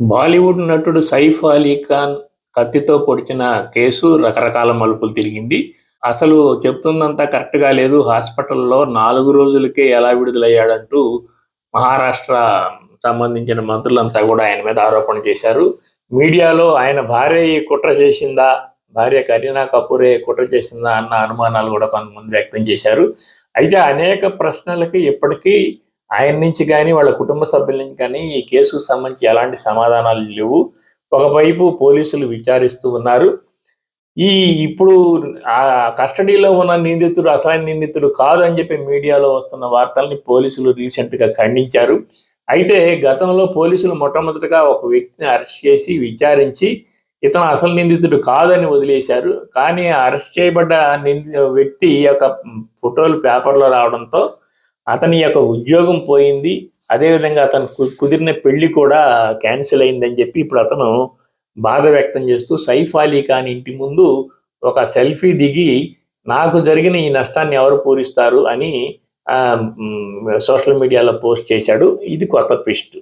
బాలీవుడ్ నటుడు సైఫ్ అలీ ఖాన్ కత్తితో పొడిచిన కేసు రకరకాల మలుపులు తిరిగింది. అసలు చెప్తుందంతా కరెక్ట్గా లేదు. హాస్పిటల్లో నాలుగు రోజులకే ఎలా విడుదలయ్యాడంటూ మహారాష్ట్ర సంబంధించిన మంత్రులంతా కూడా ఆయన మీద ఆరోపణ చేశారు. మీడియాలో ఆయన భార్య ఈ కుట్ర చేసిందా? భార్య కరీనా కపూరే కుట్ర చేసిందా? అన్న అనుమానాలు కూడా కొంతమంది వ్యక్తం చేశారు. అయితే అనేక ప్రశ్నలకి ఇప్పటికీ ఆయన నుంచి కానీ వాళ్ళ కుటుంబ సభ్యుల నుంచి కానీ ఈ కేసుకు సంబంధించి ఎలాంటి సమాధానాలు లేవు. ఒకవైపు పోలీసులు విచారిస్తూ ఉన్నారు. ఈ ఇప్పుడు ఆ కస్టడీలో ఉన్న నిందితుడు అసలైన నిందితుడు కాదు అని చెప్పి మీడియాలో వస్తున్న వార్తల్ని పోలీసులు రీసెంట్గా ఖండించారు. అయితే గతంలో పోలీసులు మొట్టమొదటిగా ఒక వ్యక్తిని అరెస్ట్ చేసి విచారించి ఇతను అసలు నిందితుడు కాదని వదిలేశారు. కానీ అరెస్ట్ చేయబడ్డ నింది వ్యక్తి యొక్క ఫోటోలు పేపర్లో రావడంతో అతని యొక్క ఉద్యోగం పోయింది. అదేవిధంగా అతను కుదిరిన పెళ్ళి కూడా క్యాన్సిల్ అయిందని చెప్పి ఇప్పుడు అతను బాధ వ్యక్తం చేస్తూ సైఫ్ అలీ ఖాన్ ఇంటి ముందు ఒక సెల్ఫీ దిగి నాకు జరిగిన ఈ నష్టాన్ని ఎవరు పూరిస్తారు అని సోషల్ మీడియాలో పోస్ట్ చేశాడు. ఇది కొత్త ట్విస్ట్.